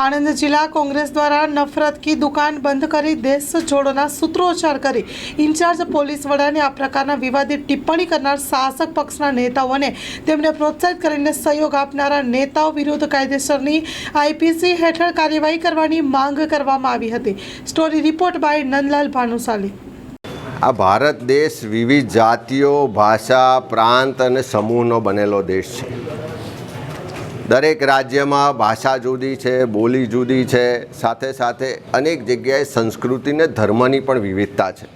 આણંદ જિલ્લા કોંગ્રેસ દ્વારા નફરત કી દુકાન બંધ કરી દેશ જોડોના સૂત્રોચ્ચાર કરી. ઇન્ચાર્જ પોલીસ વડાને આ પ્રકારના વિવાદિત ટિપ્પણી કરનાર શાસક પક્ષના નેતાઓને તેમને પ્રોત્સાહિત કરીને સહયોગ આપનારા નેતાઓ વિરુદ્ધ કાયદેસરની આઈપીસી હેઠળ કાર્યવાહી કરવાની માંગ કરવામાં આવી હતી. Story report by Nandlal Bhanushali. આ ભારત દેશ વિવિધ જાતિઓ, ભાષા, પ્રાંત અને સમૂહનો બનેલો દેશ છે. દરેક રાજ્યમાં ભાષા જુદી છે, બોલી જુદી છે. સાથે સાથે અનેક જગ્યાએ સંસ્કૃતિને ધર્મની પણ વિવિધતા છે.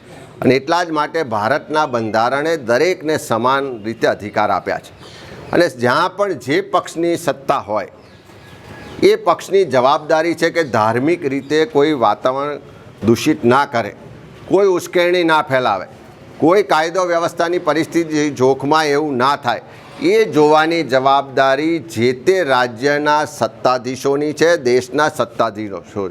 અને એટલા જ માટે ભારતના બંધારણે દરેકને સમાન રીતે અધિકાર આપ્યા છે. અને જ્યાં પણ જે પક્ષની સત્તા હોય, એ પક્ષની જવાબદારી છે કે ધાર્મિક રીતે કોઈ વાતાવરણ દૂષિત ના કરે, કોઈ ઉશ્કેરણી ના ફેલાવે, કોઈ કાયદો વ્યવસ્થાની પરિસ્થિતિ જોખમાં એવું ના થાય એ જોવાની જવાબદારી જે તે રાજ્યના સત્તાધીશોની છે, દેશના સત્તાધીશો.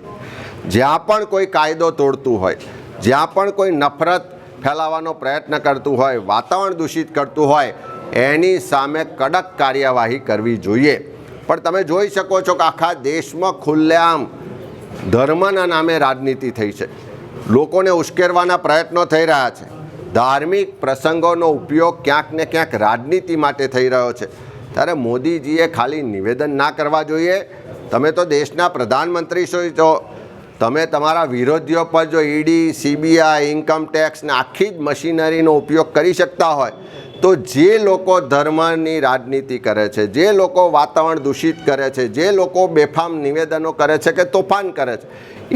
જ્યાં પણ કોઈ કાયદો તોડતું હોય, જ્યાં પણ કોઈ નફરત ફેલાવવાનો પ્રયત્ન કરતું હોય, વાતાવરણ દૂષિત કરતું હોય, એની સામે કડક કાર્યવાહી કરવી જોઈએ. પણ તમે જોઈ શકો છો કે આખા દેશમાં ખુલ્લેઆમ ધર્મના નામે રાજનીતિ થઈ છે. લોકોને ઉશ્કેરવાના પ્રયત્નો થઈ રહ્યા છે. ધાર્મિક પ્રસંગોનો ઉપયોગ ક્યાંક ને ક્યાંક રાજનીતિ માટે થઈ રહ્યો છે. ત્યારે મોદીજીએ ખાલી નિવેદન ના કરવા જોઈએ. તમે તો દેશના પ્રધાનમંત્રી છો તમે તમારા વિરોધીઓ પર જો ઈડી, સીબીઆઈ ઇન્કમટેક્સને આખી જ મશીનરીનો ઉપયોગ કરી શકતા હોય, તો જે લોકો ધર્મની રાજનીતિ કરે છે, જે લોકો વાતાવરણ દૂષિત કરે છે, જે લોકો બેફામ નિવેદનો કરે છે કે તોફાન કરે છે,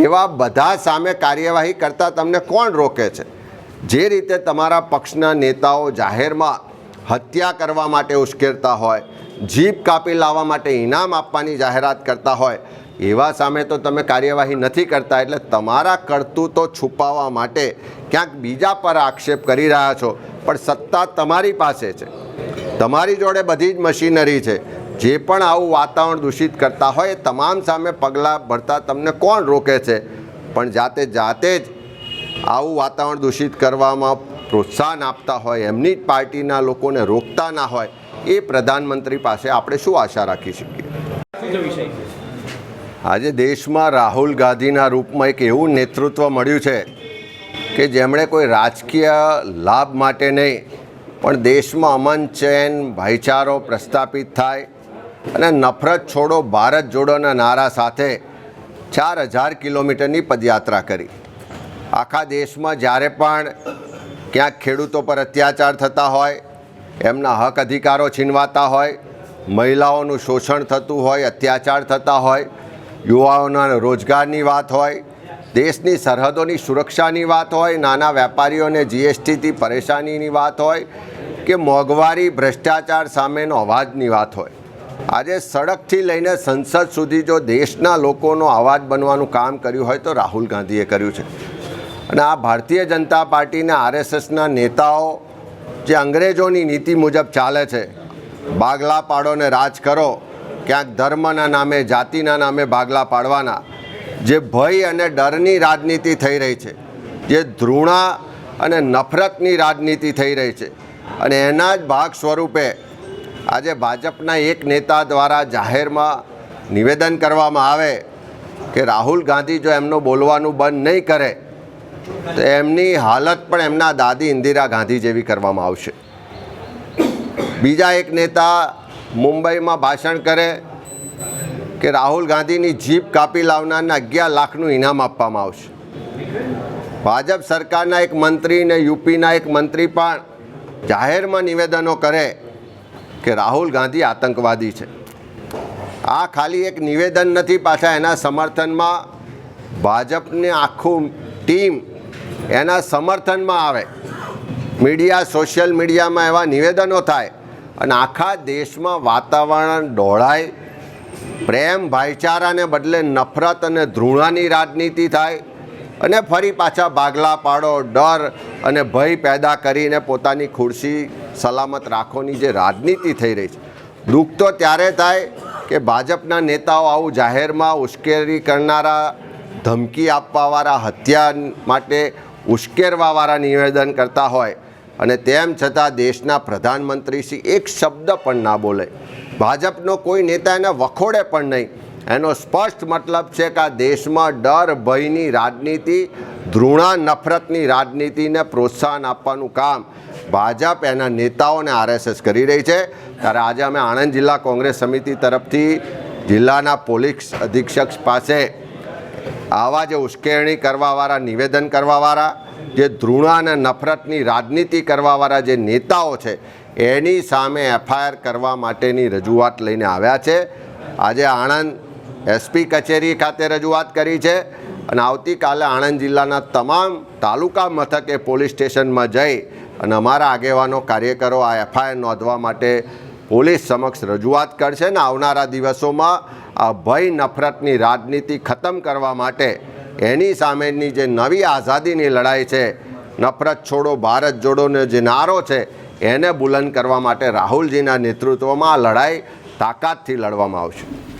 એવા બધા સામે કાર્યવાહી કરતાં તમને કોણ રોકે છે? જે રીતે તમારા પક્ષના નેતાઓ જાહેરમાં હત્યા કરવા માટે ઉશ્કેરતા હોય, જીપ કાપી લાવવા માટે ઇનામ આપવાની જાહેરાત કરતા હોય, એવા સામે તો તમે કાર્યવાહી નથી કરતા. એટલે તમારા કરતૂતો છુપાવવા માટે ક્યાંક બીજા પર આક્ષેપ કરી રહ્યા છો. પણ સત્તા તમારી પાસે છે. તમારી જોડે બધી જ મશીનરી છે. જે પણ આવું વાતાવરણ દૂષિત કરતા હોય, એ તમામ સામે પગલાં ભરતા તમને કોણ રોકે છે? પણ જાતે જાતે જ આવું વાતાવરણ દૂષિત કરવામાં પ્રોત્સાહન આપતા હોય, એમની જ પાર્ટીના લોકોને રોકતા ના હોય, એ પ્રધાનમંત્રી પાસે આપણે શું આશા રાખી શકીએ? આજે દેશમાં રાહુલ ગાંધીના રૂપમાં એક એવું નેતૃત્વ મળ્યું છે કે જેમણે કોઈ રાજકીય લાભ માટે નહીં, પણ દેશમાં અમન ચેન, ભાઈચારો પ્રસ્થાપિત થાય અને નફરત છોડો ભારત જોડોના નારા સાથે ચાર હજાર કિલોમીટરની પદયાત્રા કરી. આખા દેશમાં જ્યારે પણ ક્યાંક ખેડૂતો પર અત્યાચાર થતા હોય, એમના હક અધિકારો છીનવાતા હોય, મહિલાઓનું શોષણ થતું હોય, અત્યાચાર થતા હોય, યુવાઓના રોજગારની વાત હોય, દેશની સરહદોની સુરક્ષાની વાત હોય, નાના વેપારીઓને જીએસટીથી પરેશાનીની વાત હોય કે મોંઘવારી, ભ્રષ્ટાચાર સામેનો અવાજની વાત હોય. આજે સડકથી લઈને સંસદ સુધી જો દેશના લોકોનો અવાજ બનવાનું કામ કર્યું હોય તો રાહુલ ગાંધીએ કર્યું છે. અને આ ભારતીય જનતા પાર્ટીના આરએસએસના નેતાઓ જે અંગ્રેજોની નીતિ મુજબ ચાલે છે, બાગલા પાડો ને રાજ કરો, ક્યાંક ધર્મના નામે, જાતિના નામે ભાગલા પાડવાના, જે ભય અને ડરની રાજનીતિ થઈ રહી છે, જે ધૃણા અને નફરતની રાજનીતિ થઈ રહી છે અને એના જ ભાગ સ્વરૂપે આજે ભાજપના એક નેતા દ્વારા જાહેરમાં નિવેદન કરવામાં આવે કે રાહુલ ગાંધી જો એમનું બોલવાનું બંધ નહીં કરે તો એમની હાલત પણ એમના દાદી ઇન્દિરા ગાંધી જેવી કરવામાં આવશે. બીજા એક નેતા મુંબઈમાં ભાષણ કરે કે રાહુલ ગાંધીની જીપ કાપી લાવનારને અગિયાર લાખનું ઇનામ આપવામાં આવશે. ભાજપ સરકારના એક મંત્રી ને યુપીના એક મંત્રી પણ જાહેરમાં નિવેદનો કરે કે રાહુલ ગાંધી આતંકવાદી છે. આ ખાલી એક નિવેદન નથી, પાછા એના સમર્થનમાં ભાજપની આખું ટીમ એના સમર્થનમાં આવે. મીડિયા, સોશિયલ મીડિયામાં એવા નિવેદનો થાય અને આખા દેશમાં વાતાવરણ ડોળાય, પ્રેમ, ભાઈચારાને બદલે નફરત અને ધૃણાની રાજનીતિ થાય અને ફરી પાછા ભાગલા પાડો, ડર અને ભય પેદા કરીને પોતાની ખુરશી સલામત રાખવાની જે રાજનીતિ થઈ રહી છે. દુઃખ તો ત્યારે થાય કે ભાજપના નેતાઓ આવું જાહેરમાં ઉશ્કેરી કરનારા, ધમકી આપવાવાળા હત્યા માટે ઉશ્કેરવાવાળા નિવેદન કરતા હોય. અને તેમ છતાં દેશના પ્રધાનમંત્રી શ્રી એક શબ્દ પણ ના બોલે. ભાજપનો કોઈ નેતા એને વખોડે પણ નહીં. એનો સ્પષ્ટ મતલબ છે કે આ દેશમાં ડર, ભયની રાજનીતિ, ધૃણા નફરતની રાજનીતિને પ્રોત્સાહન આપવાનું કામ ભાજપ એના નેતાઓને આરએસએસ કરી રહી છે. ત્યારે આજે અમે આણંદ જિલ્લા કોંગ્રેસ સમિતિ તરફથી જિલ્લાના પોલીસ અધિક્ષક પાસે આવા જે ઉશ્કેરણી કરવાવાળા, નિવેદન કરવાવાળા, જે ધૃણા અને નફરતની રાજનીતિ કરવાવાળા જે નેતાઓ છે, એની સામે એફઆઈઆર કરવા માટેની રજૂઆત લઈને આવ્યા છે. આજે આણંદ એસપી કચેરી ખાતે રજૂઆત કરી છે અને આવતીકાલે આણંદ જિલ્લાના તમામ તાલુકા મથકે પોલીસ સ્ટેશનમાં જઈ અને અમારા આગેવાનો, કાર્યકરો આ એફઆઈઆર નોંધવા માટે પોલીસ સમક્ષ રજૂઆત કરશે ને આવનારા દિવસોમાં આ ભય નફરતની રાજનીતિ ખતમ કરવા માટે એની સામેની જે નવી આઝાદીની લડાઈ છે, નફરત છોડો, ભારત જોડોનો જે નારો છે, એને બુલંદ કરવા માટે રાહુલજીના નેતૃત્વમાં આ લડાઈ તાકાતથી લડવામાં આવશે.